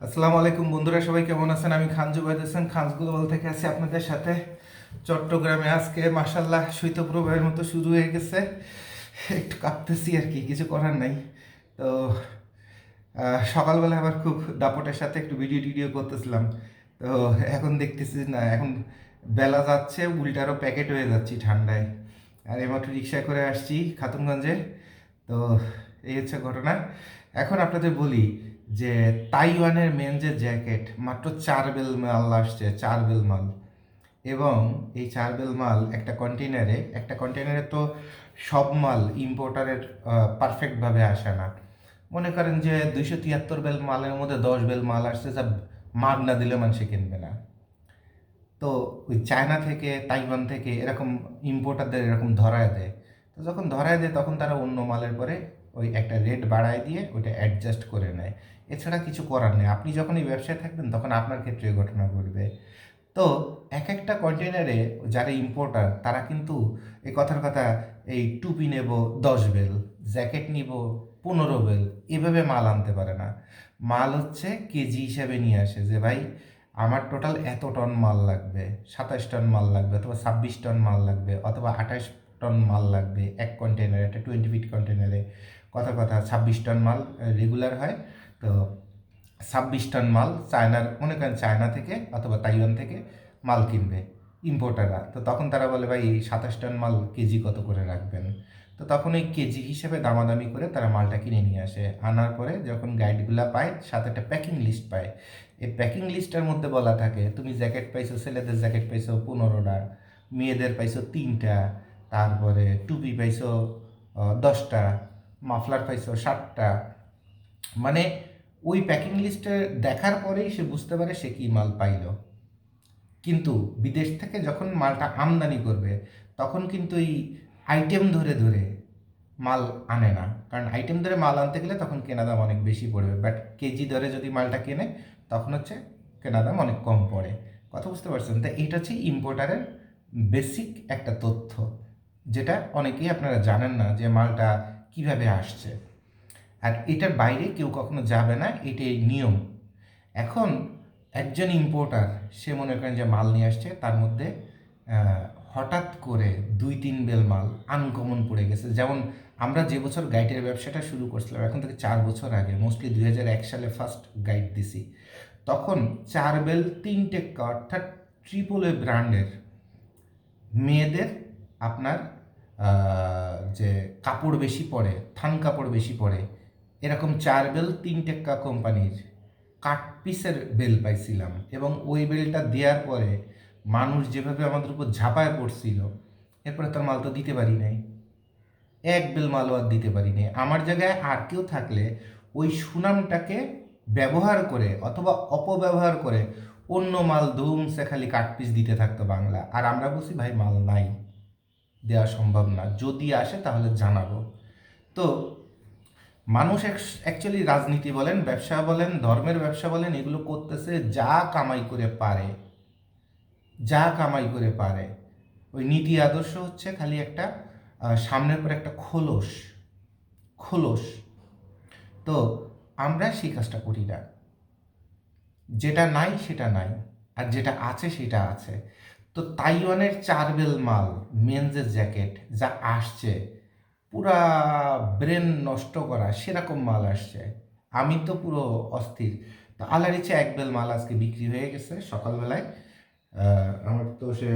আসসালামু আলাইকুম বন্ধুরা, সবাই কেমন আছেন? আমি খান জুবাইদ হোসেন খানজ গ্লোবাল থেকে আছি আপনাদের সাথে। চট্টগ্রামে আজকে মাসাল্লাহ শৈত্যপ্রবাহের মতো শুরু হয়ে গেছে। একটু কাঁপতেছি আর কি, কিছু করার নাই। তো সকালবেলা আবার খুব দাপটের সাথে একটু ভিডিও টিডিও করতেছিলাম। তো, এখন দেখতেছি না, এখন বেলা যাচ্ছে উল্টারও প্যাকেট হয়ে যাচ্ছি ঠান্ডায়। আর এইমাত্র রিক্সায় করে আসছি খাতুনগঞ্জে। তো, এই হচ্ছে ঘটনা। এখন আপনাদের বলি যে তাইওয়ানের মেন যে জ্যাকেট মাত্র চার বেল মাল আসছে, চার বেল মাল এবং এই চার বেল মাল একটা কন্টেনারে একটা কন্টেনারে তো সব মাল ইম্পোর্টারের পারফেক্টভাবে আসে না। মনে করেন যে দুইশো তিয়াত্তর বেল মালের মধ্যে দশ বেল মাল আসছে, যা মাগ না দিলে মানুষে কিনবে না। তো ওই চায়না থেকে, তাইওয়ান থেকে এরকম ইম্পোর্টারদের এরকম ধরায় দেয়। তো যখন ধরায় দেয়, তখন তারা অন্য মালের পরে ওই একটা রেট বাড়ায় দিয়ে ওইটা অ্যাডজাস্ট করে নেয়। এছাড়া কিছু করার নেই। আপনি যখন এই ব্যবসায় থাকবেন, তখন আপনার ক্ষেত্রে ঘটনা ঘটবে। তো এক একটা কন্টেনারে যারা ইম্পোর্টার তারা কিন্তু এই কথার কথা, এই টুপি নেব, দশ বেল জ্যাকেট নিব, পনেরো বেল, এভাবে মাল আনতে পারে না। মাল হচ্ছে কেজি হিসাবে নিয়ে আসে যে, ভাই, আমার টোটাল এত টন মাল লাগবে, সাতাশ টন মাল লাগবে, অথবা ছাব্বিশ টন মাল লাগবে, অথবা আঠাশ টন মাল লাগবে, এক কন্টেনারে একটা টোয়েন্টি ফিট কন্টেনারে কথা কথা, ছাব্বিশ টন মাল রেগুলার হয়। তো ছাব্বিশ টন মাল চায়নার, মনে করেন চায়না থেকে অথবা তাইওয়ান থেকে মাল কিনবে ইম্পোর্টাররা তো তখন তারা বলে, ভাই, এই সাতাশ টন মাল কেজি কত করে রাখবেন? তো তখন ওই কেজি হিসেবে দামাদামি করে তারা মালটা কিনে নিয়ে আসে। আনার পরে যখন গাইডগুলা পায়, সাথে একটা প্যাকিং লিস্ট পায়। এই প্যাকিং লিস্টের মধ্যে বলা থাকে, তুমি জ্যাকেট পাইছো, ছেলেদের জ্যাকেট পাইছো পনেরোটা, মেয়েদের পাইছো তিনটা, তারপরে টুপি পাইছো দশটা, মাফলার পাইছো ষাটটা। মানে ওই প্যাকিং লিস্টে দেখার পরেই সে বুঝতে পারে সে কী মাল পাইলো। কিন্তু বিদেশ থেকে যখন মালটা আমদানি করবে, তখন কিন্তু এই আইটেম ধরে ধরে মাল আনে না। কারণ আইটেম ধরে মাল আনতে গেলে তখন কেনা দাম অনেক বেশি পড়বে। বাট কেজি ধরে যদি মালটা কেনে, তখন হচ্ছে কেনা দাম অনেক কম পড়ে। কথা বুঝতে পারছেন? তো এটা হচ্ছে ইম্পোর্টারের বেসিক একটা তথ্য, যেটা অনেকেই আপনারা জানেন না যে মালটা কীভাবে আসছে। আর এটার বাইরে কেউ কখনো যাবে না, এটাই নিয়ম। এখন একজন ইম্পোর্টার সে মনে করেন যে মাল নিয়ে আসছে, তার মধ্যে হঠাৎ করে দুই তিন বেল মাল আনকমন পড়ে গেছে। যেমন আমরা যে বছর গাইডের ব্যবসাটা শুরু করছিলাম, এখন থেকে চার বছর আগে মোস্টলি দুই এক সালে ফার্স্ট গাইড দিছি। তখন চার বেল, তিনটে অর্থাৎ ট্রিপল এ ব্র্যান্ডের মেয়েদের আপনার যে কাপড় বেশি পরে থান কাপড় বেশি পরে এরকম চার বেল তিন টেক্কা কোম্পানির কাট পিসের বেল পাইছিলাম এবং ওই বেলটা দেওয়ার পরে মানুষ যেভাবে আমাদের উপর ঝাঁপায় পড়ছিল, এরপরে তার মাল তো দিতে পারি নাই। এক বেল মালও আর দিতে পারি নাই। আমার জায়গায় আর কেউ থাকলে ওই সুনামটাকে ব্যবহার করে অথবা অপব্যবহার করে অন্য মাল ধুমসে খালি কাট পিস দিতে থাকতো বাংলা। আর আমরা বলছি, ভাই, মাল নাই, দেওয়া সম্ভব না। যদি আসে তাহলে জানাব। তো মানুষ অ্যাকচুয়ালি রাজনীতি বলেন, ব্যবসা বলেন, ধর্মের ব্যবসা বলেন, এগুলো করতেছে যা কামাই করে পারে। যা কামাই করে পারে। ওই নীতি আদর্শ হচ্ছে খালি একটা সামনের পর একটা খোলস। খোলস। তো আমরা সেই কাজটা করি না। যেটা নাই সেটা নাই, আর যেটা আছে সেটা আছে। তো তাইওয়ানের চার বেল মাল মেনজের জ্যাকেট যা আসছে পুরা ব্রেন নষ্ট করা, সেরকম মাল আসছে। আমি তো পুরো অস্থির। তো আল্লাহর ইচ্ছে এক বেল মাল আজকে বিক্রি হয়ে গেছে সকালবেলায়। আমার তো সে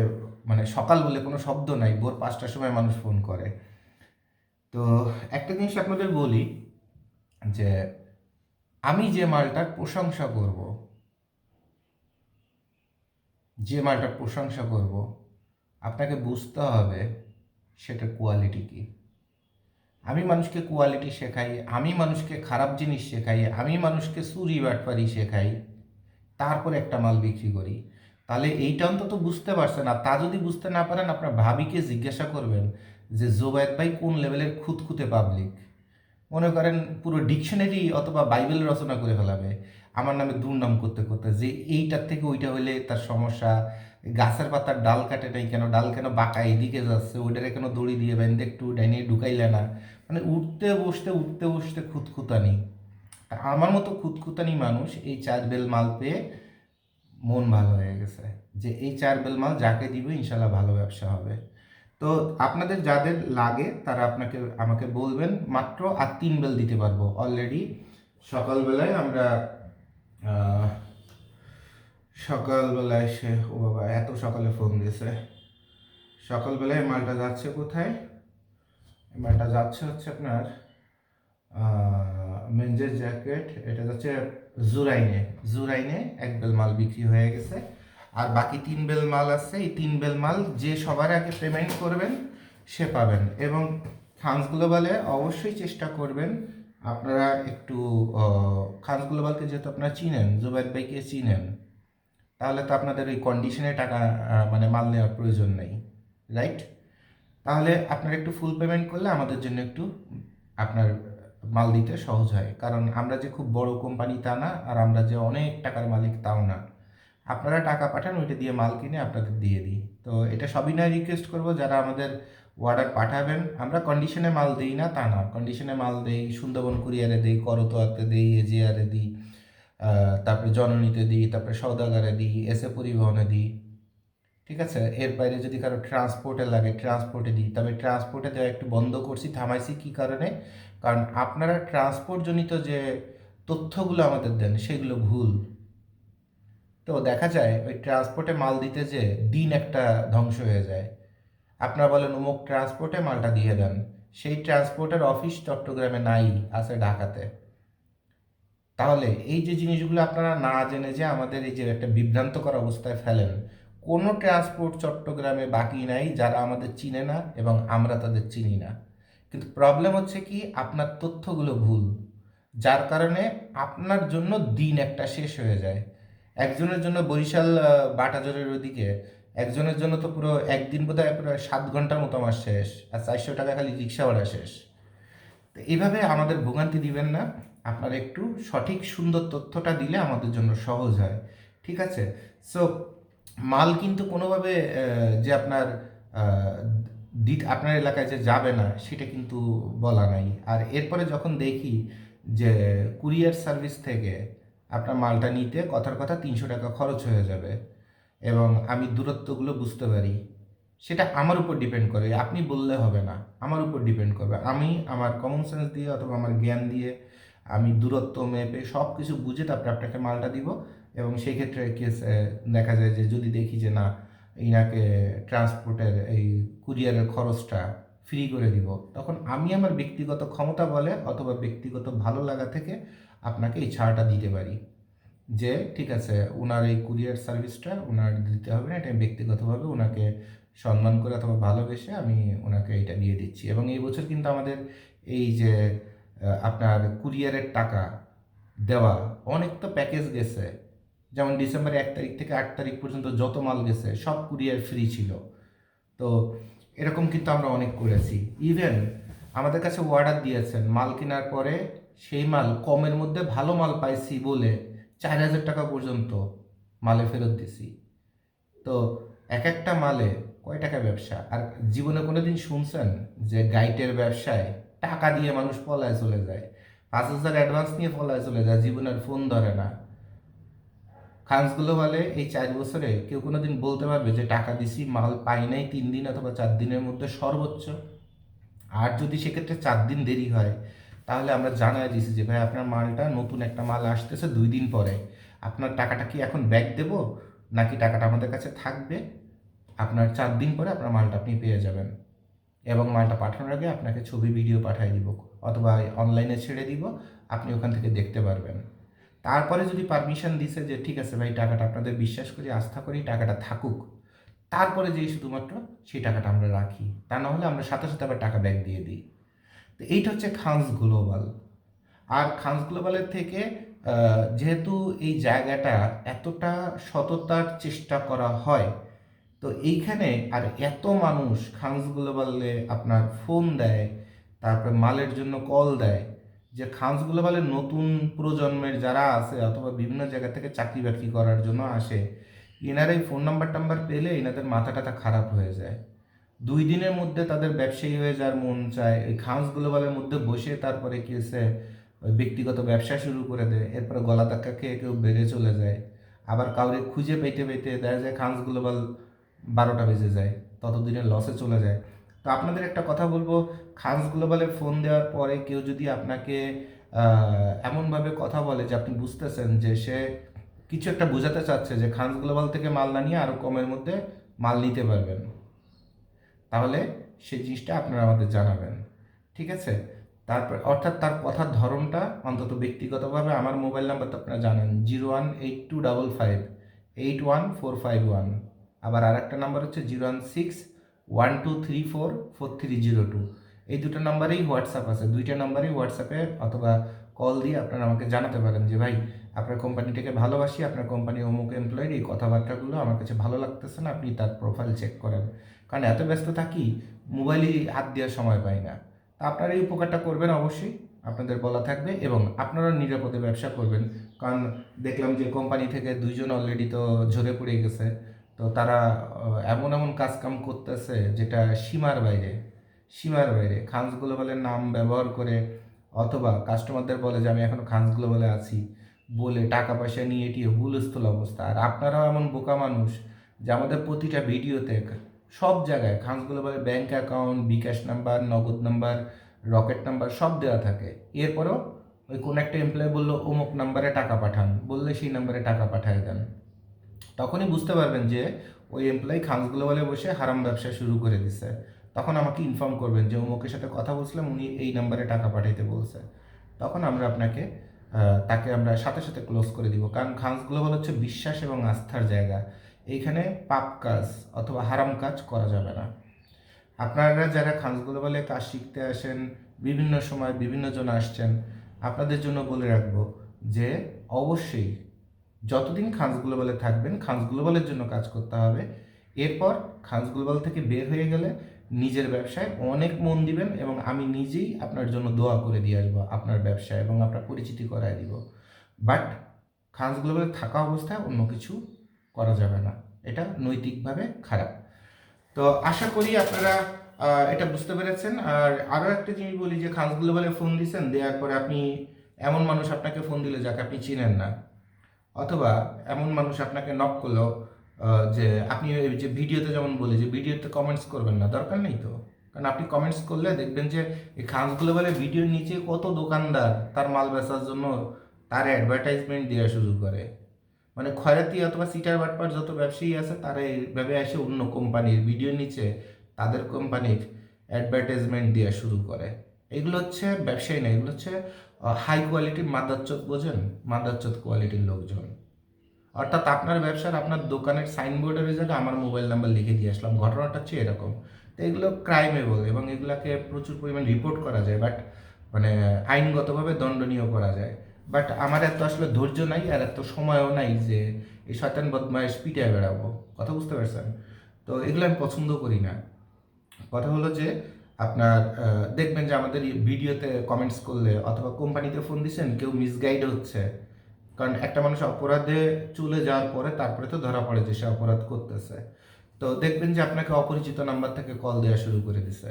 মানে সকাল বলে কোনো শব্দ নাই, ভোর পাঁচটার সময় মানুষ ফোন করে। তো একটা জিনিস আপনাদের বলি, যে আমি যে মালটার প্রশংসা করব, যে মালটার প্রশংসা করব, আপনাকে বুঝতে হবে সেটার কোয়ালিটি কী। আমি মানুষকে কোয়ালিটি শেখাই, আমি মানুষকে খারাপ জিনিস শেখাই, আমি মানুষকে চুরি বাটপারি শেখাই, তারপরে একটা মাল বিক্রি করি। তাহলে এইটা অন্তত বুঝতে পারছেন। আর তা যদি বুঝতে না পারেন, আপনার ভাবিকে জিজ্ঞাসা করবেন যে, জোবায়দ ভাই, কোন লেভেলের খুঁতখুঁতে পাবলিক মনে করেন পুরো ডিকশনারি অথবা বাইবেল রচনা করে ফেলাবে। আমার নামে দুর্নাম করতে করতে যে, এইটার থেকে ওইটা হলে তার সমস্যা, গাছের পাতার ডাল কাটে নাই কেন? ডাল কেন বাঁকা এদিকে যাচ্ছে? ওইটারে কেন দড়ি দিয়ে বেঁধে একটু ডাইনে ঢুকাইলে না? মানে উঠতে বসতে উঠতে বসতে খুঁতখুতানি। আমার মতো খুঁতখুতানি মানুষ এই চার বেল মাল পেয়ে মন ভালো হয়ে গেছে যে এই চার বেল মাল যাকে দিব ইনশাল্লাহ ভালো ব্যবসা হবে। তো আপনাদের যাদের লাগে তারা আপনাকে, আমাকে বলবেন, মাত্র আর তিন বেল দিতে পারব। অলরেডি সকালবেলায় আমরা সকালবেলায় সে ও বাবা এত সকালে ফোন দিয়েছে। সকালবেলায় মালটা যাচ্ছে কোথায়? মালটা যাচ্ছে হচ্ছে আপনার মেঞ্জের জ্যাকেট, এটা যাচ্ছে জুরাইনে। জুরাইনে এক বেল মাল বিক্রি হয়ে গেছে। আর বাকি তিন বেল মাল আছে। এই তিন বেল মাল যে সবার আগে পেমেন্ট করবেন, সে পাবেন। এবং খানস গ্লোবালে অবশ্যই চেষ্টা করবেন আপনারা একটু খানস গ্লোবালকে যেহেতু আপনারা চিনেন, জুবাইর ভাইকে চিনেন, তাহলে তো আপনাদের ওই কন্ডিশনে টাকা মানে মাল নেওয়ার প্রয়োজন নেই। রাইট তাহলে আপনারা একটু ফুল পেমেন্ট করলে আমাদের জন্য একটু আপনার মাল দিতে সহজ হয়। কারণ আমরা যে খুব বড় কোম্পানি তা না, আর আমরা যে অনেক টাকার মালিক তাও না। আপনারা টাকা পাঠান, ওইটা দিয়ে মাল কিনে আপনাদের দিয়ে দিই। তো এটা সবই না রিকোয়েস্ট করব, যারা আমাদের অর্ডার পাঠাবেন। আমরা কন্ডিশনে মাল দিই না, তা না। কন্ডিশনে মাল দেই, সুন্দরবন কুরিয়ারে দিই, করতোয়াতে দিই, এজিআরে দিই তারপরে জননীতে দিই, তারপরে সৌদাগারে দিই এসে পরিবহনে দিই। ঠিক আছে? এর বাইরে যদি কারও ট্রান্সপোর্টে লাগে ট্রান্সপোর্টে দিই তবে ট্রান্সপোর্টে দেওয়া একটু বন্ধ করছি, থামাইছি কী কারণে? কারণ আপনারা ট্রান্সপোর্ট জনিত যে তথ্যগুলো আমাদের দেন, সেগুলো ভুল। তো দেখা যায়, ওই ট্রান্সপোর্টে মাল দিতে যে দিন একটা ধ্বংস হয়ে যায়। আপনারা বলেন, অমুক ট্রান্সপোর্টে মালটা দিয়ে দেন। সেই ট্রান্সপোর্টের অফিস চট্টগ্রামে নাই, আছে ঢাকাতে। তাহলে এই যে জিনিসগুলো আপনারা না জেনে যে আমাদের এই যে একটা বিভ্রান্তকর অবস্থায় ফেলেন কোনো ট্রান্সপোর্ট চট্টগ্রামে বাকি নাই, যারা আমাদের চিনে না এবং আমরা তাদের চিনি না। কিন্তু প্রবলেম হচ্ছে কি, আপনার তথ্যগুলো ভুল। যার কারণে আপনার জন্য দিন একটা শেষ হয়ে যায়। একজনের জন্য বরিশাল বাটাজোরের ওদিকে, একজনের জন্য তো পুরো একদিন বোধ হয় পুরো সাত ঘণ্টার মতো আমার শেষ আর চারশো টাকা খালি রিক্সা ভাড়া শেষ। তো এইভাবে আমাদের ভোগান্তি দিবেন না। আপনারা একটু সঠিক সুন্দর তথ্যটা দিলে আমাদের জন্য সহজ হয়। ঠিক আছে? সো মাল কিন্তু কোনোভাবে যে আপনার আপনার এলাকায় যে যাবে না, সেটা কিন্তু বলা নাই। আর এরপরে যখন দেখি যে কুরিয়ার সার্ভিস থেকে আপনার মালটা নিতে কথার কথা তিনশো টাকা খরচ হয়ে যাবে এবং আমি দূরত্বগুলো বুঝতে পারি, সেটা আমার উপর ডিপেন্ড করে। আপনি বললে হবে না, আমার উপর ডিপেন্ড করবে। আমি আমার কমন সেন্স দিয়ে অথবা আমার জ্ঞান দিয়ে আমি দূরত্ব মেপে সব কিছু বুঝে তারপরে আপনাকে মালটা দিব। এবং সেই ক্ষেত্রে কেস দেখা যায় যে যদি দেখি যে না, ইনাকে ট্রান্সপোর্টের এই কুরিয়ারের খরচটা ফ্রি করে দিব, তখন আমি আমার ব্যক্তিগত ক্ষমতা বলে অথবা ব্যক্তিগত ভালো লাগা থেকে আপনাকে এই ছাড়টা দিতে পারি। যে ঠিক আছে ওনার এই কুরিয়ার সার্ভিসটা ওনার দিতে হবে না, এটা ব্যক্তিগতভাবে ওনাকে সম্মান করে অথবা ভালোবেসে আমি ওনাকে এটা দিয়ে দিচ্ছি। এবং এই বছর কিন্তু আমাদের এই যে আপনার কুরিয়ারের টাকা দেওয়া, অনেক তো প্যাকেজ গেছে। যেমন ডিসেম্বর এক তারিখ থেকে আট তারিখ পর্যন্ত যত মাল গেছে, সব কুরিয়ার ফ্রি ছিল। তো এরকম কিন্তু আমরা অনেক করেছি। ইভেন আমাদের কাছে অর্ডার দিয়েছেন, মাল কেনার পরে সেই মাল কমের মধ্যে ভালো মাল পাইছি বলে চার হাজার টাকা পর্যন্ত মালে ফেরত দিছি। তো এক একটা মালে কয় টাকা ব্যবসা? আর জীবনে কোনো দিন শুনছেন যে গাইটের ব্যবসায় টাকা দিয়ে মানুষ পলায় চলে যায়? পাঁচ হাজার অ্যাডভান্স নিয়ে পলায় চলে যায় জীবনের ফোন ধরে না। খান্সগুলো বলে, এই চার বছরে কেউ কোনো দিন বলতে পারবে যে টাকা দিছি, মাল পাই নাই তিন দিন অথবা চার দিনের মধ্যে সর্বোচ্চ। আর যদি সেক্ষেত্রে চার দিন দেরি হয়, তাহলে আমরা জানাই দিছি যে, ভাই, আপনার মালটা নতুন একটা মাল আসতেছে দুই দিন পরে। আপনার টাকাটা কি এখন ব্যাক দেব? নাকি টাকাটা আমাদের কাছে থাকবে? আপনার চার দিন পরে আপনার মালটা আপনি পেয়ে যাবেন। এবং মালটা পাঠানোর আগে আপনাকে ছবি, ভিডিও পাঠিয়ে দিব, অথবা অনলাইনে ছেড়ে দিব। আপনি ওখান থেকে দেখতে পারবেন। তারপরে যদি পারমিশন দিছে যে, ঠিক আছে ভাই, টাকাটা আপনাদের বিশ্বাস করি, আস্থা করি, টাকাটা থাকুক। তারপরে যেই শুধুমাত্র সেই টাকাটা আমরা রাখি। তা না হলে আমরা সাথে সাথে আবার টাকা ব্যাক দিয়ে দিই। তো এইটা হচ্ছে খান্স গ্লোবাল। আর খান্স গ্লোবালের থেকে যেহেতু এই জায়গাটা এতটা সততার চেষ্টা করা হয়, তো এইখানে আর এত মানুষ খান্স গ্লোবালে আপনার ফোন দেয়, তারপরে মালের জন্য কল দেয় যে খান্স বলে নতুন প্রজন্মের যারা আছে অথবা বিভিন্ন জায়গা থেকে চাকরি বাকরি করার জন্য আসে, এনার এই ফোন নাম্বার টাম্বার পেলে এনাদের মাথা টাথা খারাপ হয়ে যায়। দুই দিনের মধ্যে তাদের ব্যবসায়ী হয়ে যার মন চায়, এই খান্স গ্লোবালের মধ্যে বসে তারপরে কি ওই ব্যক্তিগত ব্যবসা শুরু করে দেয়, এরপরে গলা ধাক্কা খেয়ে কেউ বেড়ে চলে যায়। আবার কাউরে খুঁজে পেতে পেতে দেখা যায় খান্স গ্লোবাল বারোটা বেজে যায় ততদিনে লসে চলে যায়। তো আপনাদের একটা কথা বলব, খান্স গ্লোবালে ফোন দেওয়ার পরে কেউ যদি আপনাকে এমনভাবে কথা বলে যে আপনি বুঝতেছেন যে সে কিছু একটা বোঝাতে চাচ্ছে যে খান্স গ্লোবাল থেকে মাল না নিয়ে আরও কমের মধ্যে মাল নিতে পারবেন, তাহলে সেই জিনিসটা আপনারা আমাদের জানাবেন, ঠিক আছে? তারপর, অর্থাৎ তার কথার ধরনটা অন্তত ব্যক্তিগতভাবে আমার মোবাইল নাম্বার তো আপনারা জানেন, zero one eight two double five, eight one four five one, আবার আর একটা নাম্বার হচ্ছে zero one six one two three four four three zero two এই দুটো নাম্বারেই হোয়াটসঅ্যাপ আছে। দুইটা নাম্বারেই হোয়াটসঅ্যাপে অথবা কল দিয়ে আপনারা আমাকে জানাতে পারেন যে, ভাই, আপনার কোম্পানিটাকে ভালোবাসি, আপনার কোম্পানি অমুক এমপ্লয়ের এই কথাবার্তাগুলো আমার কাছে ভালো লাগতেছে না, আপনি তার প্রোফাইল চেক করেন। কারণ এত ব্যস্ত থাকি মোবাইলই হাত দেওয়ার সময় পাই না। তা আপনারা এই উপকারটা করবেন অবশ্যই, আপনাদের বলা থাকবে এবং আপনারা নিরাপদে ব্যবসা করবেন। কারণ দেখলাম যে, কোম্পানি থেকে দুইজন অলরেডি তো ঝরে পড়ে গেছে। তো তারা এমন এমন কাজ কাম করতেছে যেটা সীমার বাইরে সীমার বাইরে। খান্স গ্লোবালের নাম ব্যবহার করে অথবা কাস্টমারদের বলে যে, আমি এখনও খান্স গ্লোবালে আছি বলে টাকা পয়সা নিয়ে এটি হুলস্থুল অবস্থা। আর আপনারাও এমন বোকা মানুষ যে, আমাদের প্রতিটা ভিডিওতে সব জায়গায় Khans গ্লোবালের bank account, bKash number, Nagad number, Rocket number সব দেওয়া থাকে। এরপরেও ওই কোনো একটা এমপ্লয় বলল, অমুক নাম্বারে টাকা পাঠান। বললে সেই নাম্বারে টাকা পাঠায় দেন। তখনই বুঝতে পারবেন যে ওই এমপ্লয়ি খান্স গ্লোবালে বসে হারাম ব্যবসা শুরু করে দিছে। তখন আমাকে ইনফর্ম করবেন যে অমুকের সাথে কথা বলছিলাম, উনি এই নাম্বারে টাকা পাঠাইতে বলছে। তখন আমরা আপনাকে তাকে আমরা সাথে সাথে ক্লোজ করে দিব। কারণ খান্স গ্লোবাল হচ্ছে বিশ্বাস এবং আস্থার জায়গা। এইখানে পাপ কাজ অথবা হারাম কাজ করা যাবে না। আপনারা যারা খান্স গ্লোবালে কাজ শিখতে আসেন, বিভিন্ন সময় বিভিন্ন জন আসছেন, আপনাদের জন্য বলে রাখব যে অবশ্যই যতদিন খান্স গ্লোবালে থাকবেন খান্স গ্লোবালের জন্য কাজ করতে হবে। এরপর খান্স গ্লোবাল থেকে বের হয়ে গেলে নিজের ব্যবসায় অনেক মন দিবেন এবং আমি নিজেই আপনার জন্য দোয়া করে দিয়ে আসব আপনার ব্যবসায় এবং আপনার পরিচিতি করায় দিব। বাট খান্স গ্লোবালে থাকা অবস্থায় অন্য কিছু করা যাবে না। এটা নৈতিকভাবে খারাপ। তো আশা করি আপনারা এটা বুঝতে পেরেছেন। আর আরও একটা জিনিস বলি যে খান্স গ্লোবালে ফোন দিয়েছেন দেওয়ার পরে আপনি এমন মানুষ আপনাকে ফোন দিলে যাকে আপনি চিনেন না। অথবা এমন মানুষ আপনাকে নক করল যে আপনি যে ভিডিওতে যেমন বলি, যে ভিডিওতে কমেন্টস করবেন না, দরকার নেই তো? কারণ আপনি কমেন্টস করলে দেখবেন যে এই খান্স গ্লোবালের ভিডিওর নিচে কত দোকানদার তার মাল বেচার জন্য তার অ্যাডভার্টাইজমেন্ট দেওয়া শুরু করে। মানে খয়রাতি অথবা সিটার বাটপার যত ব্যবসায়ী আছে, তারা এইভাবে এসে অন্য কোম্পানির ভিডিওর নিচে তাদের কোম্পানির অ্যাডভার্টাইজমেন্ট দেওয়া শুরু করে। এগুলো হচ্ছে ব্যবসায়ী না, এগুলো হচ্ছে হাই কোয়ালিটির মাদারচোদ বোঝেন? মাদারচোদ কোয়ালিটির লোকজন। অর্থাৎ আপনার ব্যবসার আপনার দোকানের সাইনবোর্ডের জায়গায় আমার মোবাইল নাম্বার লিখে দিয়ে আসলাম। ঘটনাটা হচ্ছে এরকম। তো এগুলো ক্রাইমেবল এবং এগুলাকে প্রচুর পরিমাণ রিপোর্ট করা যায় বাট মানে আইনগতভাবে দণ্ডনীয় করা যায়। বাট আমার এত আসলে ধৈর্য নাই আর এত সময়ও নাই যে এই শয়তান বদমাইশ পিটায় বেড়াবো। কথা বুঝতে পারছেন? তো এগুলো আমি পছন্দ করি না। কথা হলো যে আপনার দেখবেন যে আমাদের ভিডিওতে কমেন্টস করলে অথবা কোম্পানিতে ফোন দিচ্ছেন কেউ মিসগাইড হচ্ছে। কারণ একটা মানুষ অপরাধে চলে যাওয়ার পরে তারপরে তো ধরা পড়ে যে সে অপরাধ করতেছে। তো দেখবেন যে আপনাকে অপরিচিত নাম্বার থেকে কল দেওয়া শুরু করে দিছে।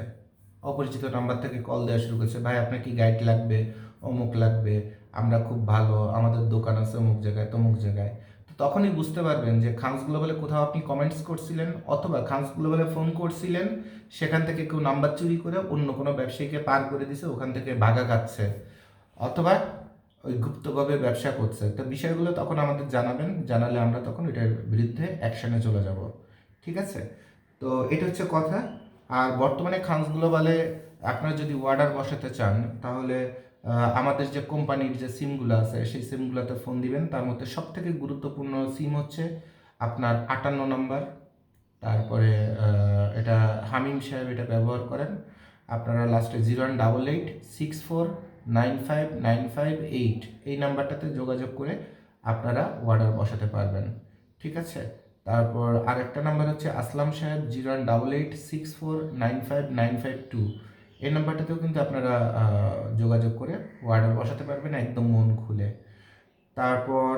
অপরিচিত নাম্বার থেকে কল দেওয়া শুরু করেছে, ভাই, আপনার কি গাইড লাগবে? অমুক লাগবে? আমরা খুব ভালো, আমাদের দোকান আছে অমুক জায়গায়, তমুক জায়গায়। তখনই বুঝতে পারবেন যে খান্স গ্লোবালে কোথাও আপনি কমেন্টস করছিলেন অথবা খান্স গ্লোবালে ফোন করছিলেন, সেখান থেকে কেউ নাম্বার চুরি করে অন্য কোনো ব্যবসায়ীকে পার করে দিছে, ওখান থেকে ভাগা খাচ্ছে অথবা ওই গুপ্তভাবে ব্যবসা করছে। তো বিষয়গুলো তখন আমাদের জানাবেন, জানালে আমরা তখন এটার বিরুদ্ধে অ্যাকশনে চলে যাব। ঠিক আছে? তো এটা হচ্ছে কথা। আর বর্তমানে খান্স গ্লোবালে আপনারা যদি অর্ডার বসাতে চান, তাহলে আমাদের যে কোম্পানির যে সিমগুলো আছে, সেই সিমগুলোতে ফোন দিবেন। তার মধ্যে সব থেকে গুরুত্বপূর্ণ সিম হচ্ছে আপনার আটান্ন নাম্বার। তারপরে এটা হামিম সাহেব এটা ব্যবহার করেন। আপনারা লাস্টে zero one double eight six four nine five nine five eight এই নাম্বারটাতে যোগাযোগ করে আপনারা অর্ডার বসাতে পারবেন। ঠিক আছে? তারপর আরেকটা নাম্বার হচ্ছে Aslam Saheb zero one double eight six four nine five nine five two এই নাম্বারটাতেও কিন্তু আপনারা যোগাযোগ করে অর্ডার বসাতে পারবেন, একদম মন খুলে। তারপর,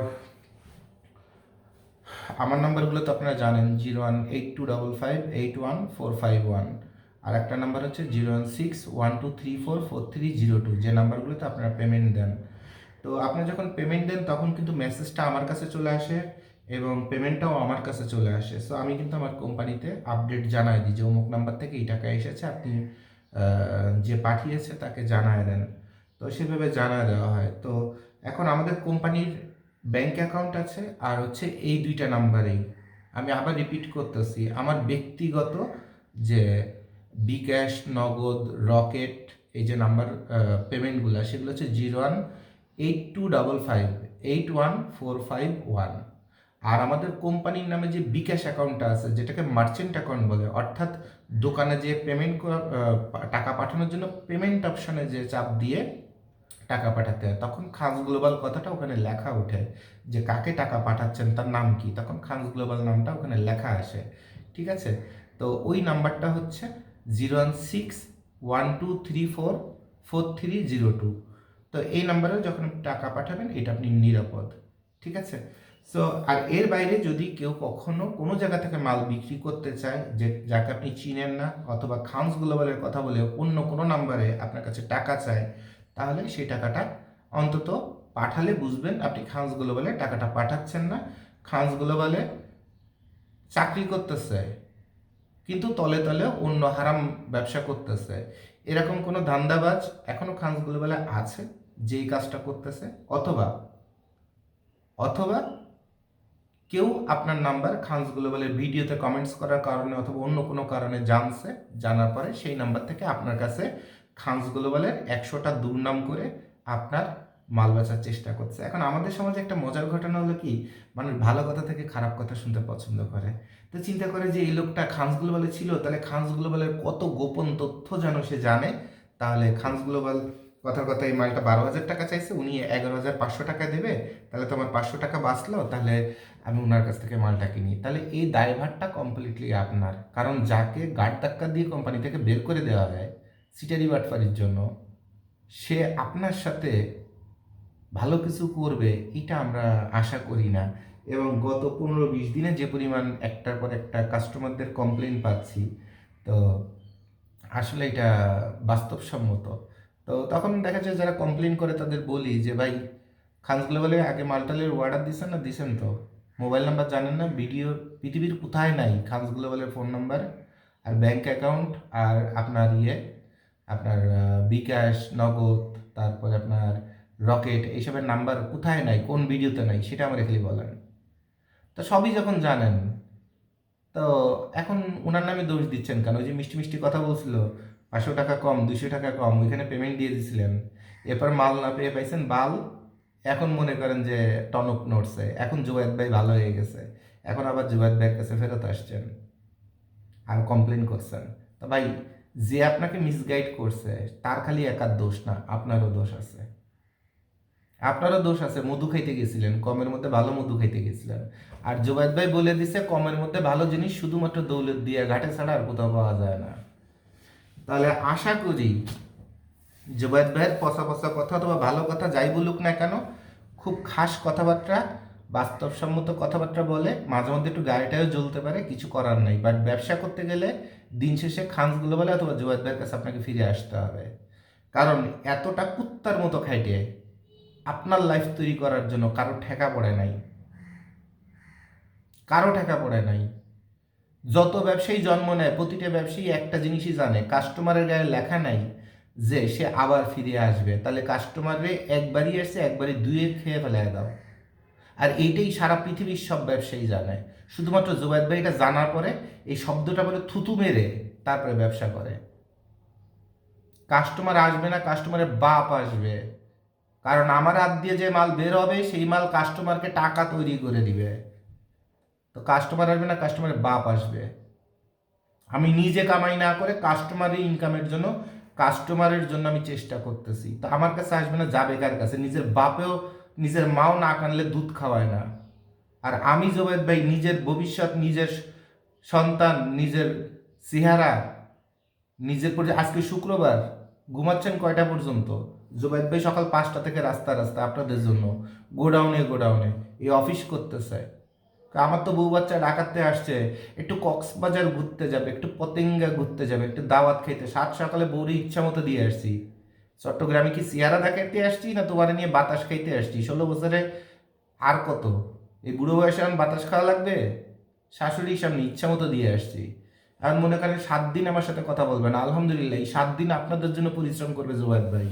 আমার নাম্বারগুলো তো আপনারা জানেন zero one eight two double five eight one four five one আর একটা নাম্বার হচ্ছে zero one six one two three four four three zero two যে নাম্বারগুলোতে আপনারা পেমেন্ট দেন। তো আপনি যখন পেমেন্ট দেন, তখন কিন্তু মেসেজটা আমার কাছে চলে আসে এবং পেমেন্টটাও আমার কাছে চলে আসে। সো আমি কিন্তু আমার কোম্পানিতে আপডেট জানাই দিই যে অমুক নাম্বার থেকে এই টাকা এসেছে, আপনি যে পাঠিয়েছে তাকে জানায় দেন। তো সেভাবে জানায় দেওয়া হয়। তো এখন আমাদের কোম্পানির ব্যাংক অ্যাকাউন্ট আছে আর হচ্ছে এই দুইটা নাম্বারেই আমি আবার রিপিট করতেছি, আমার ব্যক্তিগত যে বিকাশ নগদ রকেট এই যে নাম্বার পেমেন্টগুলো সেগুলো হচ্ছে zero one eight two double five eight one four five one আর আমাদের কোম্পানির নামে যে বিকাশ অ্যাকাউন্টটা আছে, যেটাকে মার্চেন্ট অ্যাকাউন্ট বলে, অর্থাৎ দোকানে যে পেমেন্ট টাকা পাঠানোর জন্য পেমেন্ট অপশনে যে চাপ দিয়ে টাকা পাঠাতে হয়, তখন খাস গ্লোবাল কথাটা ওখানে লেখা ওঠে যে কাকে টাকা পাঠাচ্ছেন তার নাম কি, তখন খাস গ্লোবাল নামটা ওখানে লেখা আসে, ঠিক আছে? তো ওই নাম্বারটা হচ্ছে zero one six one two three four four three zero two তো এই নাম্বারে যখন টাকা পাঠাবেন এটা আপনি নিরাপদ ঠিক আছে সো আর এর বাইরে যদি কেউ কখনো কোনো জায়গা থেকে মাল বিক্রি করতে চায়, যে, যাকে আপনি চিনেন না, অথবা খামস গ্লোবালের কথা বলে অন্য কোনো নাম্বারে আপনার কাছে টাকা চায়, তাহলে সেই টাকাটা অন্তত পাঠালে বুঝবেন আপনি খামস গ্লোবালে টাকাটা পাঠাচ্ছেন না। খামস গ্লোবালে চাকরি করতেছে, কিন্তু তলে তলে অন্য হারাম ব্যবসা করতেছে। এরকম কোনো ধান্দাবাজ এখনও খামস গ্লোবালে আছে, যেই কাজটা করতেছে? অথবা অথবা কেউ আপনার নাম্বার খানস গ্লোবালের ভিডিওতে কমেন্টস করার কারণে অথবা অন্য কোনো কারণে জানছে, জানার পরে সেই নাম্বার থেকে আপনার কাছে খানস গ্লোবালের একশোটা দুর্নাম করে আপনার মাল বেচার চেষ্টা করছে। এখন আমাদের সমাজে একটা মজার ঘটনা হলো কি, মানুষ ভালো কথা থেকে খারাপ কথা শুনতে পছন্দ করে। তো চিন্তা করে যে এই লোকটা খানস গ্লোবালে ছিল, তাহলে খানস গ্লোবালের কত গোপন তথ্য যেন সে জানে, তাহলে খানস গ্লোবাল কথার কথা, এই মালটা বারো হাজার টাকা চাইছে, উনি এগারো হাজার পাঁচশো টাকা দেবে, তাহলে তো আমার পাঁচশো টাকা বাঁচলো, তাহলে আমি ওনার কাছ থেকে মালটা কিনি। তাহলে এই দায়ভারটা কমপ্লিটলি আপনার, কারণ যাকে গার্ড ধাক্কা দিয়ে কোম্পানি থেকে বের করে দেওয়া হয় সিটারি বাটফারির জন্য, সে আপনার সাথে ভালো কিছু করবে, এটা আমরা আশা করি না। এবং গত পনেরো বিশ দিনে যে পরিমাণ একটার পর একটা কাস্টমারদের কমপ্লেন পাচ্ছি, তো আসলে এটা বাস্তবসম্মত। তো তখন দেখা যায় যারা কমপ্লেন করে তাদের বলি যে, ভাই, খানস গ্লোবালে আগে মালটালের অর্ডার দিছেন না, দিছেন তো? মোবাইল নাম্বার জানেন না ভিডিও পৃথিবীর কোথায় নাই? খানস গ্লোবালের ফোন নাম্বার আর ব্যাংক অ্যাকাউন্ট আর আপনার ইয়ে আপনার বিকাশ, নগদ, তারপরে আপনার রকেট, এইসবের নাম্বার কোথায় নাই? কোন ভিডিওতে নাই? সেটা আমার খালি বলেন। তো সবই যখন জানেন, তো এখন ওনার নামে দোষ দিচ্ছেন কেন? ওই যে মিষ্টি মিষ্টি কথা বলছিল পাঁচশো টাকা কম দুশো টাকা কম, ওইখানে পেমেন্ট দিয়ে দিয়েছিলেন এরপর মাল না পেয়ে পাইছেন, বাল এখন মনে করেন যে টনক নড়ছে। এখন জুবাইদ ভাই ভালো হয়ে গেছে। এখন আবার জুবাইদ ভাইয়ের কাছে ফেরত আসছেন আর কমপ্লেন করছেন। তো ভাই, যে আপনাকে মিসগাইড করছে, তার খালি একার দোষ না, আপনারও দোষ আছে। আপনারও দোষ আছে, মধু খাইতে গেছিলেন, কমের মধ্যে ভালো মধু খাইতে গেছিলেন। আর জুবাইদ ভাই বলে দিছে, কমের মধ্যে ভালো জিনিস শুধুমাত্র দৌলত দিয়ে, ঘাটে ছাড়া আর কোথাও পাওয়া যায় না। তাহলে আশা করি জুবাইদ ভাইয়ের পচা পচা কথা অথবা ভালো কথা যাই বলুক না কেন, খুব খাস কথাবার্তা, বাস্তবসম্মত কথাবার্তা বলে মাঝে মধ্যে একটু গাড়িটাও জ্বলতে পারে, কিছু করার নেই। বাট ব্যবসা করতে গেলে দিন শেষে খান্সগুলো বলে অথবা জুবাইদ ভাইয়ের কাছে আপনাকে ফিরে আসতে হবে। কারণ এতটা কুত্তার মতো খাইটে আপনার লাইফ তৈরি করার জন্য কারও ঠেকা পড়ে নাই। কারও ঠেকা পড়ে নাই। যত ব্যবসায়ী জন্ম নেয়, প্রতিটা ব্যবসায়ী একটা জিনিসই জানে কাস্টমারের গায়ে লেখা নাই যে সে আবার ফিরে আসবে। তাহলে কাস্টমারে একবারই আসছে, একবারই দুয়ে খেয়ে ফেলে দাও। আর এইটাই সারা পৃথিবীর সব ব্যবসায়ী জানে। শুধুমাত্র জুবাইদ ভাই এটা জানার পরে এই শব্দটা বলে থুতু মেরে তারপরে ব্যবসা করে। কাস্টমার আসবে না কাস্টমারের বাপ আসবে। কারণ আমার হাত দিয়ে যে মাল বের হবে, সেই মাল কাস্টমারকে টাকা তৈরি করে দিবে। তো কাস্টমার আসবে না কাস্টমারের বাপ আসবে। আমি নিজে কামাই না করে কাস্টমারের ইনকামের জন্য কাস্টমারের জন্য আমি চেষ্টা করতেছি। তো আমার কাছে আসবে না, যাবে কার কাছে? নিজের বাপেও, নিজের মাও না কানলে দুধ খাওয়ায় না। আর আমি জোবেদ ভাই, নিজের ভবিষ্যৎ, নিজের সন্তান, নিজের চেহারা, নিজের পরি আজকে শুক্রবার, ঘুমাচ্ছেন কয়টা পর্যন্ত? জুবাইদ ভাই সকাল পাঁচটা থেকে রাস্তা রাস্তা আপনাদের জন্য, গোডাউনে গোডাউনে, এই অফিস করতেছে। আমার তো বউ বাচ্চা ডাকাতে আসছে। একটু কক্সবাজার ঘুরতে যাবে, একটু পতেঙ্গা ঘুরতে যাবে, একটু দাওয়াত খেতে সাত সকালে বউরি ইচ্ছা মতো দিয়ে আসছি। চট্টগ্রামে কি সিয়ারা দেখাইতে আসছি না তোমার নিয়ে বাতাস খাইতে আসছি? ষোলো বছরে আর কত? এই বুড়ো বয়সে এখন বাতাস খাওয়া লাগবে? শাশুড়ির সামনে ইচ্ছা মতো দিয়ে আসছি। আর মনে করেন সাত দিন আমার সাথে কথা বলবেন আলহামদুলিল্লাহ, এই সাত দিন আপনাদের জন্য পরিশ্রম করবে জুবাইদ ভাই।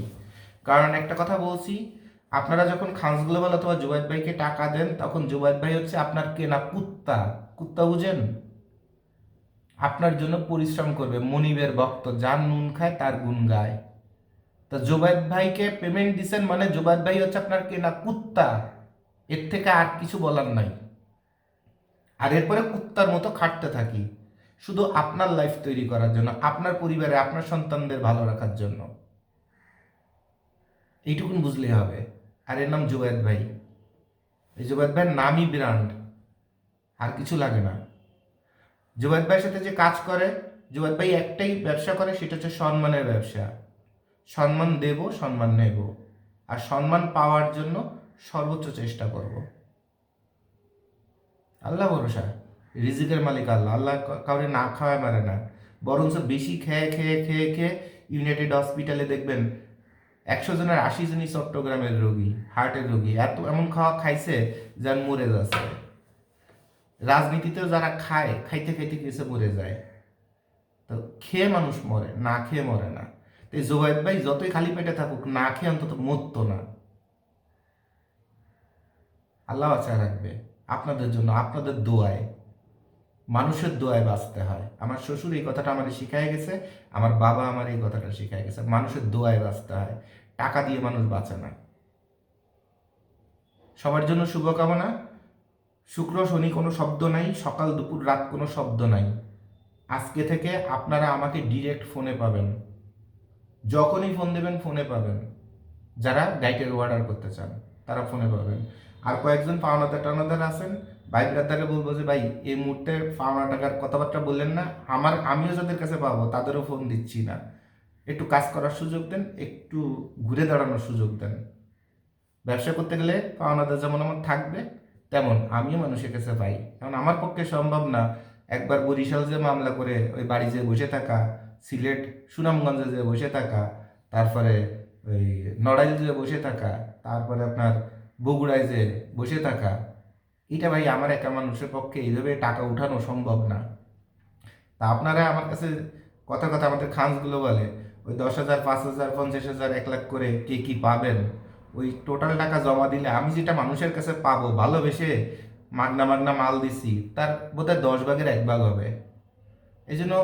কারণ একটা কথা বলছি আপনারা যখন খান্স গ্লোবাল অথবা জুবাইদ ভাইকে টাকা দেন, তখন জুবাইদ ভাই হচ্ছে আপনার কেনা কুত্তা। কুত্তা বুঝেন? আপনার জন্য পরিশ্রম করবে, মনিবের ভক্ত, যার নুন খায় তার গুণ গায়। তা জুবাইদ ভাইকে পেমেন্ট দিছেন মানে জুবাইদ ভাই হচ্ছে আপনার কেনা কুত্তা। এর থেকে আর কিছু বলার নাই। আর এরপরে কুত্তার মতো খাটতে থাকি। শুধু আপনার লাইফ তৈরি করার জন্য, আপনার পরিবারে, আপনার সন্তানদের ভালো রাখার জন্য। এইটুকুন বুঝলেই হবে। আর এর নাম জুবাইদ ভাই। এই জুবাইদ ভাইয়ের নামই ব্র্যান্ড আর কিছু লাগে না। জুবাইদ ভাইয়ের সাথে যে কাজ করে জুবাইদ ভাই একটাই ব্যবসা করে, সেটা হচ্ছে সম্মানের ব্যবসা। সম্মান দেব, সম্মান নেব, আর সম্মান পাওয়ার জন্য সর্বোচ্চ চেষ্টা করব। আল্লাহ ভরসা, রিজিকের মালিক আল্লাহ। আল্লাহ কাউরে না খাওয়ায় মারে না। বরঞ্চ বেশি খেয়ে খেয়ে খেয়ে খেয়ে ইউনাইটেড হসপিটালে দেখবেন একশো জনের আশি জনই চট্টগ্রামের রোগী, হার্টের রোগী। এত এমন খাওয়া খাইছে যার মরে যাচ্ছে। রাজনীতিতেও যারা খায়, খাইতে খাইতে কিছু মরে যায়। তো খেয়ে মানুষ মরে, না খেয়ে মরে না। এই জোবাইদ ভাই যতই খালি পেটে থাকুক, না খেয়ে অন্তত মরতো না। আল্লাহ বাঁচা রাখবে। আপনাদের জন্য, আপনাদের দোয়ায়, মানুষের দোয়ায় বাঁচতে হয়। আমার শ্বশুর এই কথাটা আমাদের শিখাই গেছে, আমার বাবা আমার এই কথাটা শিখাই গেছে। মানুষের দোয়ায় বাঁচতে হয়। টাকা দিয়ে মানুষ বাঁচে না সবার জন্য শুভকামনা। শুক্র, শনি কোনো শব্দ নাই, সকাল, দুপুর, রাত কোনো শব্দ নাই। আজকে থেকে আপনারা আমাকে ডিরেক্ট ফোনে পাবেন। যখনই ফোন দেবেন ফোনে পাবেন। যারা ডাইটের অর্ডার করতে চান, তারা ফোনে পাবেন। আর কয়েকজন পাওনাদার টাওনাদার আছেন, ভাই ব্রাদারে বলব যে, ভাই, এই মুহূর্তে পাওনা টাকার কথাবার্তা বললেন না। আমার, আমিও যাদের কাছে পাবো, তাদেরও ফোন দিচ্ছি না। একটু কাজ করার সুযোগ দেন, একটু ঘুরে দাঁড়ানোর সুযোগ দেন। ব্যবসা করতে গেলে পাওনাদার যেমন আমার থাকবে, তেমন আমিও মানুষের কাছে পাই। কারণ আমার পক্ষে সম্ভব না একবার বরিশাল যে মামলা করে ওই বাড়ি যে বসে থাকা, সিলেট সুনামগঞ্জে যে বসে থাকা, তারপরে ওই নড়াইল যে বসে থাকা, তারপরে আপনার বগুড়ায় যে বসে থাকা। এটা ভাই আমার একা মানুষের পক্ষে এইভাবে টাকা উঠানো সম্ভব না। তা আপনারা আমার কাছে কথা কথা আমাদের খান্সগুলো বলে ওই দশ হাজার, পাঁচ হাজার, পঞ্চাশ হাজার, এক লাখ করে কে কি পাবেন? ওই টোটাল টাকা জমা দিলে আমি যেটা মানুষের কাছে পাবো, ভালোবেসে মাগনা মাগনা মাল দিছি, তার বোধহয় দশ ভাগের এক ভাগ হবে। এই জন্য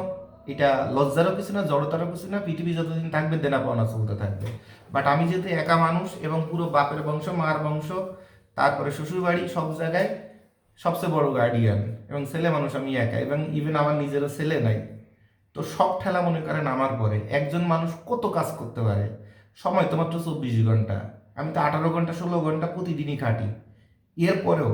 এটা লজ্জারও কিছু না, জড়তারও কিছু না, পৃথিবী যতদিন থাকবে, দেনা পাওনা চলতে থাকবে। বাট আমি যেহেতু একা মানুষ এবং পুরো বাপের বংশ, মার বংশ, তারপরে শ্বশুর বাড়ি, সব জায়গায় সবচেয়ে বড় গার্ডিয়ান এবং ছেলে মানুষ আমি একা এবং ইভেন আমার নিজেরও ছেলে নাই। তো সব ঠেলা মনে করেন আমার পরে একজন মানুষ কত কাজ করতে পারে? সময় তো মাত্র চব্বিশ ঘণ্টা। আমি তো আঠারো ঘণ্টা, ষোলো ঘণ্টা প্রতিদিনই খাটি এরপরেও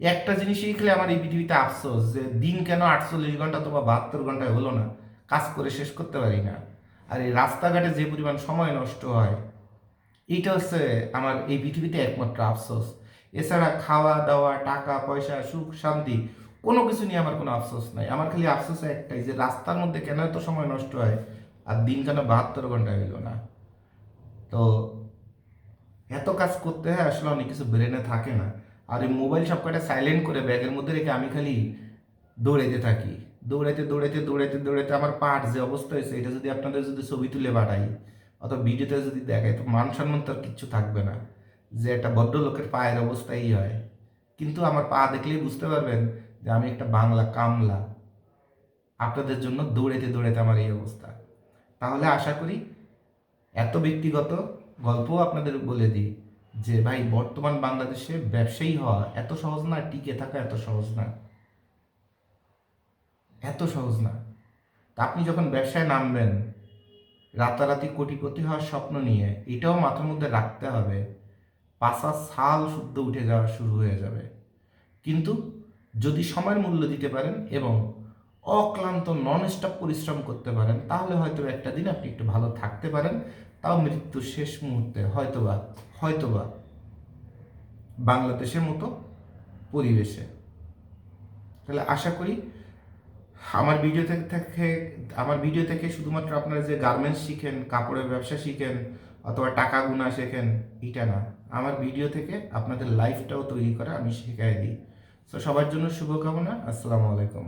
একটা জিনিস শিখলে আমার এই পৃথিবীতে আফসোস যে দিন কেন আটচল্লিশ ঘণ্টা তো বা বাহাত্তর ঘন্টায় হলো না? কাজ করে শেষ করতে পারি না। আর এই রাস্তাঘাটে যে পরিমাণ সময় নষ্ট হয়, এইটা হচ্ছে আমার এই পৃথিবীতে একমাত্র আফসোস। এছাড়া খাওয়া দাওয়া টাকা, পয়সা, সুখ, শান্তি কোনো কিছু নিয়ে আমার কোনো আফসোস নাই। আমার খালি আফসোস একটাই যে রাস্তার মধ্যে কেন এত সময় নষ্ট হয় আর দিন কেন বাহাত্তর ঘণ্টা হইল না? তো এত কাজ করতে হয় আসলে অনেক কিছু ব্রেনে থাকে না। আর এই মোবাইল সব কটা সাইলেন্ট করে ব্যাগের মধ্যে রেখে আমি খালি দৌড়াইতে থাকি। দৌড়াইতে দৌড়াইতে দৌড়াইতে দৌড়াইতে আমার পাট যে অবস্থা হয়েছে, এটা যদি আপনাদের যদি ছবি তুলে পাঠাই অথবা ভিডিওতে যদি দেখাই, তো মান সম্মান তো আর কিচ্ছু থাকবে না। যে একটা বড্ড লোকের পায়ের অবস্থা এই হয়। কিন্তু আমার পা দেখলেই বুঝতে পারবেন যে আমি একটা বাংলা কামলা। আপনাদের জন্য দৌড়াইতে দৌড়াইতে আমার এই অবস্থা। তাহলে আশা করি এত ব্যক্তিগত গল্পও আপনাদের বলে দিই যে, ভাই, বর্তমান বাংলাদেশে ব্যবসায়ী হওয়া এত সহজ না, টিকে থাকা এত সহজ না। এত সহজ না। তা আপনি যখন ব্যবসায় নামবেন, রাতারাতি কোটিপতি হওয়ার স্বপ্ন নিয়ে এটাও মাথার মধ্যে রাখতে হবে পাশা সাল শুদ্ধ উঠে যাওয়া শুরু হয়ে যাবে। কিন্তু যদি সময়ের মূল্য দিতে পারেন এবং অক্লান্ত নন স্টপ পরিশ্রম করতে পারেন, তাহলে হয়তো একটা দিন আপনি একটু ভালো থাকতে পারেন। তাও মৃত্যুর শেষ মুহূর্তে হয়তোবা হয়তোবা বাংলাদেশের মতো পরিবেশে। তাহলে আশা করি আমার ভিডিও থেকে আমার ভিডিও থেকে শুধুমাত্র আপনারা যে গার্মেন্টস শিখেন, কাপড়ের ব্যবসা শিখেন, অথবা টাকা গুণা শেখেন, এটা না। আমার ভিডিও থেকে আপনাদের লাইফটাও তৈরি করা আমি শেখাই দিই। সবার জন্য শুভকামনা আসসালামু আলাইকুম।